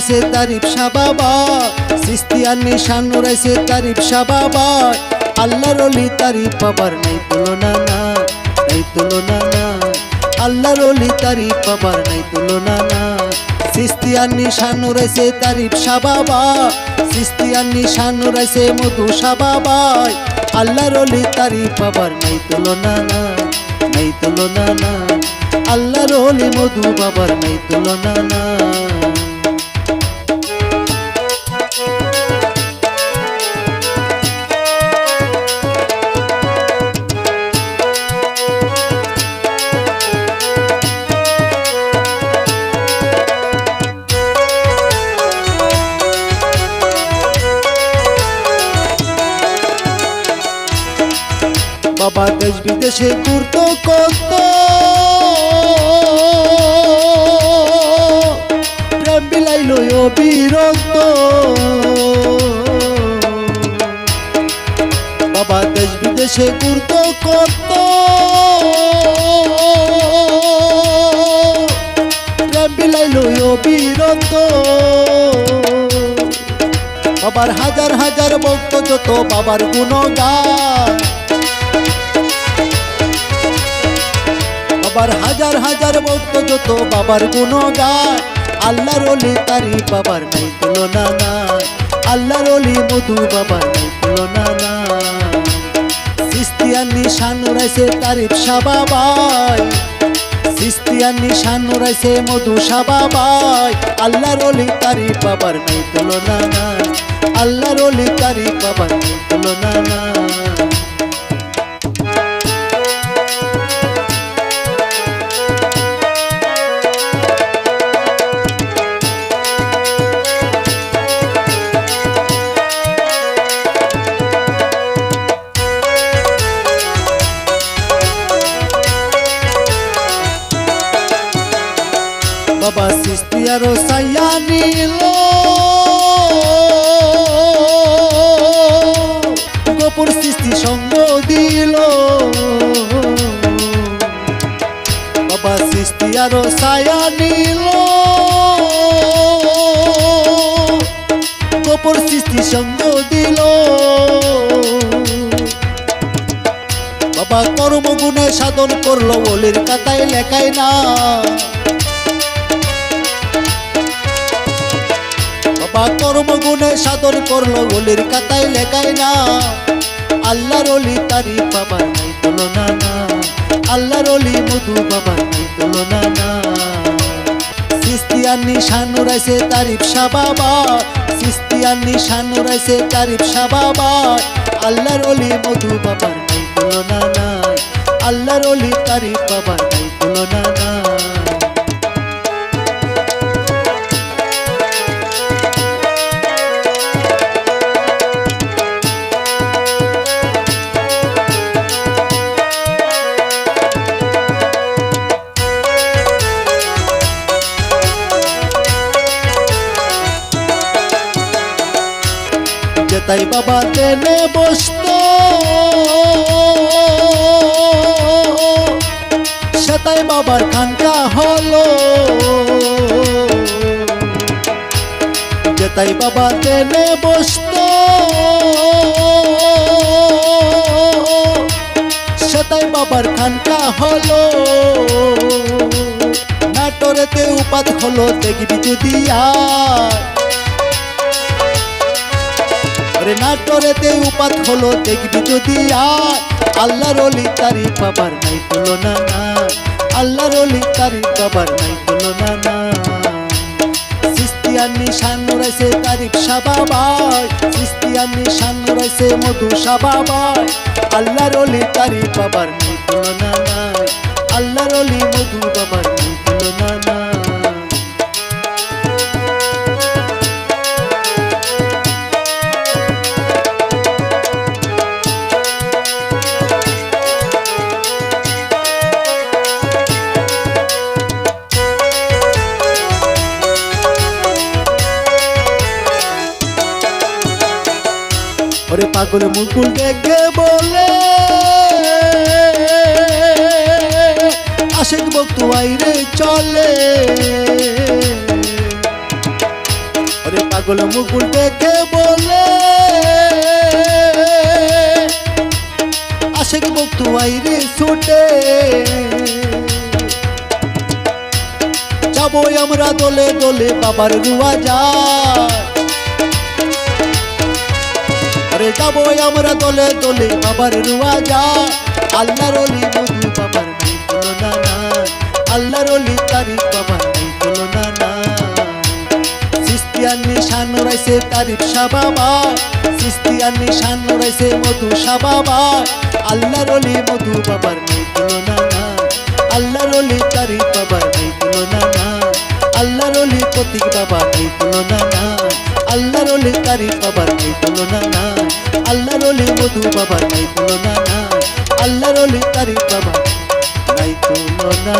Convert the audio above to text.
নুরাইছে তারিফ সাবাবা সিস্তিয়ার নিশান নুরাইছে তারিফ সাবাবা আল্লাহর অলি তারিফ বাবার নাই তুলনা না নাই তুলনা না আল্লাহর অলি তারিফ বাবার নাই তুলনা না সিস্তিয়ার নিশান নুরাইছে তারিফ সাবাবা সিস্তিয়ার নিশান নুরাইছে মধু সাবাবাই আল্লাহর অলি তারিফ বাবার নাই তুলনা না নাই তুলনা না আল্লাহর অলি মধু বাবার নাই তুলনা না। বাবা দেশ বিদেশে ঘুরত কত প্রেম বিলাইল অবিরত বাবা দেশ বিদেশে ঘুরত কত প্রেম বিলাইল বাবার হাজার হাজার ভক্ত, যত বাবার গুণগান। বাবার হাজার হাজার ভক্ত যত বাবার গুণগান। আল্লাহর অলি তারি বাবার নাই তুলনা না আল্লাহর অলি মধু বাবার নাই তুলনা না সিস্তিয়ার নিশান উড়াইছে তারিফ সাবাবাই সিস্তিয়ার নিশান উড়াইছে মধু সাবাবাই আল্লাহর অলি তারি বাবার নাই তুলনা না আল্লাহর অলি তারি বাবার নাই তুলনা আরও সাইয়া নিল। গোপুর সৃষ্টি সঙ্গ দিল। বাবা সৃষ্টি সায়া নিল। গোপুর সৃষ্টি সঙ্গ দিল। বাবা কর্মগুণে সাধন করল ওলির কাতায় লেখায় না। বাবা কর্মগুণে সাধন করল ওলির কাতায় লেখায় না। আল্লাহর অলি তারি বাবার নাই তুলনা না। আল্লাহর অলি মধু বাবার নাই তুলনা না। সিস্তিয়ার নিশান উড়াইছে তারিফ সাবাবা সিস্তিয়ার নিশান উড়াইছে তারিফ সাবাবা আল্লাহর অলি মধু বাবার নাই তুলনা আল্লাহর অলি তারিফ বাবার নাই তুলনা না যেতাই বাবা তেনে বসত। সেতাই বাবার খানকা হলো। যেতাই বাবা তেনে বসত। সেতাই বাবার খানকা হলো। নাটোরেতে উপাত হলো, দেখবি যদি আর নাটোরেতে উপাত হলো, দেখবি যদি আল্লাহর অলি তারি বাবার নাই তুলনা না আল্লাহর অলি তারি বাবার নাই না রয়েছে মধু নাই আল্লাহর অলি মধু বাবার ওরে পাগল মুকুল দেখে বলে, আশেক বক্তু আইরে চলে। ওরে পাগল মুকুল দেখে বলে, আশেক মুক্ত আইরে ছুটে। যাব আমরা দলে দলে বাবার রুয়া যায়। যাব আমরা দোলে দোলে বাবার রুয়া যায়। আল্লাহর অলি মধু বাবার নেই তুলনা নাই আল্লাহর অলি তারিফ বাবার নিশান রাইছে তারিফ শাহ বাবা। সিস্তিয়ার নিশান রাইছে মধু শাহ বাবা। আল্লাহর অলি মধু বাবার নেই তুলনা নাই আল্লাহর অলি তারিফ বাবার নেই তুলনা নাই আল্লাহর অলি প্রতীক বাবার নেই তুলনা নাই আল্লাহর অলি তারিফ বাবার নেই নাই আল্লাহ রলে মধু বাবা নাই তুলনা নাই। আল্লাহ রলে তারিক বাবা নাই তুলনা